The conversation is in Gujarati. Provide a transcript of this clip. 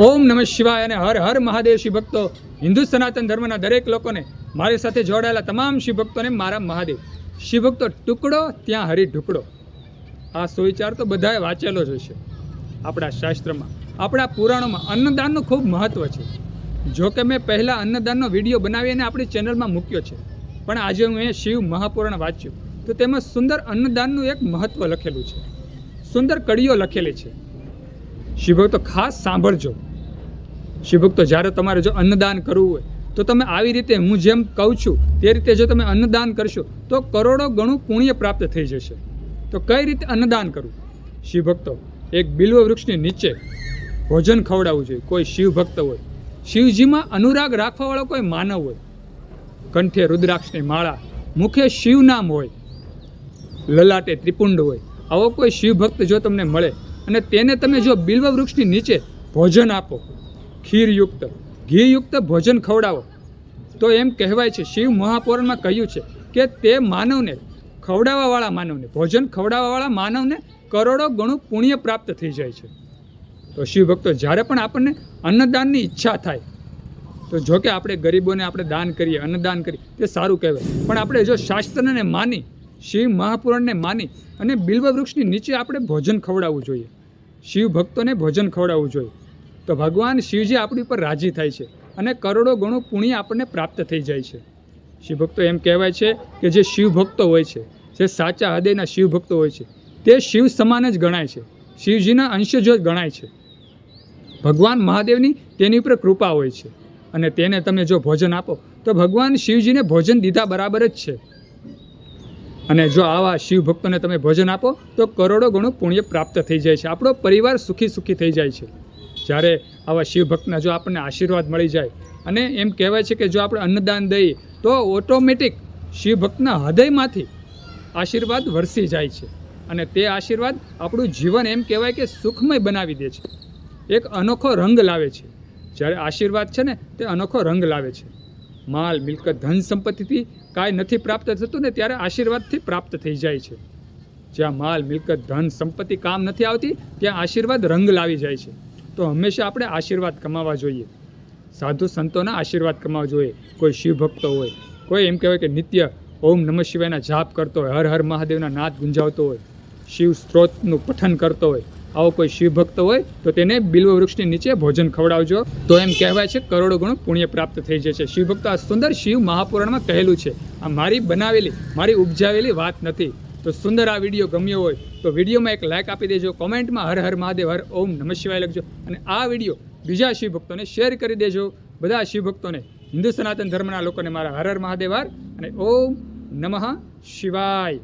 ઓમ નમઃ શિવાય અને હર હર મહાદેવ શિવ ભક્તો, હિન્દુ સનાતન ધર્મના દરેક લોકોને મારી સાથે જોડાયેલા તમામ શિવ ભક્તોને મારા મહાદેવ. શિવ ભક્તો, ટુકડો ત્યાં હરી ઢુકડો. આ સુવિચાર તો બધાએ વાંચેલો જ હશે. આપણા શાસ્ત્રમાં, આપણા પુરાણોમાં અન્નદાનનું ખૂબ મહત્ત્વ છે. જો કે મેં પહેલાં અન્નદાનનો વીડિયો બનાવીને આપણી ચેનલમાં મૂક્યો છે. પણ આજે હું એ શિવ મહાપુરાણ વાંચ્યું. તો તેમાં સુંદર અન્નદાનનું એક મહત્ત્વ લખેલું છે. સુંદર કડીઓ લખેલી છે. શિવભક્તો ખાસ સાંભળજો. શિવભક્તો, જ્યારે તમારે જો અન્નદાન કરવું હોય, તો તમે આવી રીતે હું જેમ કહું છું, તે રીતે જો તમે અન્નદાન કરશો, તો કરોડો ગણું પુણ્ય પ્રાપ્ત થઈ જશે. તો કઈ રીતે અન્નદાન કરવું? શિવભક્તો, એક બિલ્વ વૃક્ષની નીચે ભોજન ખવડાવવું જોઈએ. કોઈ શિવભક્ત હોય, શિવજીમાં અનુરાગ રાખવાવાળો કોઈ માનવ હોય, કંઠે રુદ્રાક્ષની માળા, મુખે શિવ નામ હોય, લલાટે ત્રિપુંડ હોય, આવો કોઈ શિવભક્ત જો તમને મળે, અને તેને તમે જો બિલ્વ વૃક્ષની નીચે ભોજન આપો ખીરયુક્ત, ઘીયુક્ત ભોજન ખવડાવો. તો એમ કહેવાય છે, શિવ મહાપુરાણમાં કહ્યું છે કે તે માનવને, ખવડાવવાવાળા માનવને, ભોજન ખવડાવવાવાળા માનવને કરોડો ગણું પુણ્ય પ્રાપ્ત થઈ જાય છે. તો શિવ ભક્તો, જ્યારે પણ આપણને અન્નદાનની ઈચ્છા થાય, તો જો કે આપણે ગરીબોને આપણે દાન કરીએ, અન્નદાન કરીએ, તે સારું કહેવાય. પણ આપણે જો શાસ્ત્રને માની, શિવ મહાપુરાણને માની અને બિલ્વ વૃક્ષની નીચે આપણે ભોજન ખવડાવવું જોઈએ. શિવ ભક્તોને ભોજન ખવડાવવું જોઈએ. તો ભગવાન શિવજી આપણી ઉપર રાજી થાય છે અને કરોડો ગણું પુણ્ય આપણને પ્રાપ્ત થઈ જાય છે. શિવભક્તો એમ કહેવાય છે કે જે શિવભક્તો હોય છે, જે સાચા હૃદયના શિવભક્તો હોય છે, તે શિવ સમાન જ ગણાય છે. શિવજીના અંશજો જ ગણાય છે. ભગવાન મહાદેવની તેની ઉપર કૃપા હોય છે અને તેને તમે જો ભોજન આપો, તો ભગવાન શિવજીને ભોજન દીધા બરાબર જ છે. અને જો આવા શિવ ભક્તોને તમે ભોજન આપો, તો કરોડો ગણું પુણ્ય પ્રાપ્ત થઈ જાય છે. આપણો પરિવાર સુખી સુખી થઈ જાય છે. જ્યારે આવા શિવભક્તના જો આપણને આશીર્વાદ મળી જાય અને એમ કહેવાય છે કે જો આપણે અન્નદાન દઈએ, તો ઓટોમેટિક શિવભક્તના હૃદયમાંથી આશીર્વાદ વરસી જાય છે. અને તે આશીર્વાદ આપણું જીવન એમ કહેવાય કે સુખમય બનાવી દે છે. એક અનોખો રંગ લાવે છે. જ્યારે આશીર્વાદ છે ને, તે અનોખો રંગ લાવે છે. માલ, મિલકત, ધન સંપત્તિથી કાંઈ નથી પ્રાપ્ત થતું ને, ત્યારે આશીર્વાદથી પ્રાપ્ત થઈ જાય છે. જ્યાં માલ, મિલકત, ધન, સંપત્તિ કામ નથી આવતી, ત્યાં આશીર્વાદ રંગ લાવી જાય છે. તો હંમેશા આપણે આશીર્વાદ કમાવા જોઈએ. સાધુ સંતોના આશીર્વાદ કમાવા જોઈએ. કોઈ શિવ ભક્તો હોય, કોઈ એમ કહેવાય કે નિત્ય ઓમ નમઃ શિવાયના જાપ કરતો હોય, હર હર મહાદેવના નાદ ગુંજાવતો હોય, શિવ સ્ત્રોતનું પઠન કરતો હોય, આવો કોઈ શિવ ભક્ત હોય, તો તેને બિલ્વ વૃક્ષની નીચે ભોજન ખવડાવજો. તો એમ કહેવાય છે, કરોડો ગણું પુણ્ય પ્રાપ્ત થઈ જશે. શિવ ભક્ત આ સુંદર શિવ મહાપુરાણમાં કહેલું છે, આ મારી બનાવેલી, મારી ઉપજાવેલી વાત નથી. તો સુંદર આ વીડિયો ગમ્યો હોય તો વિડીયોમાં એક લાઇક આપી દેજો, કોમેન્ટમાં હર હર મહાદેવ, હર ઓમ નમઃ શિવાય લખજો અને આ વીડિયો બીજા શિવ ભક્તોને શેર કરી દેજો. બધા શિવ ભક્તોને, હિન્દુ સનાતન ધર્મના લોકોને મારા હર હર મહાદેવ, હર અને ઓમ નમઃ શિવાય.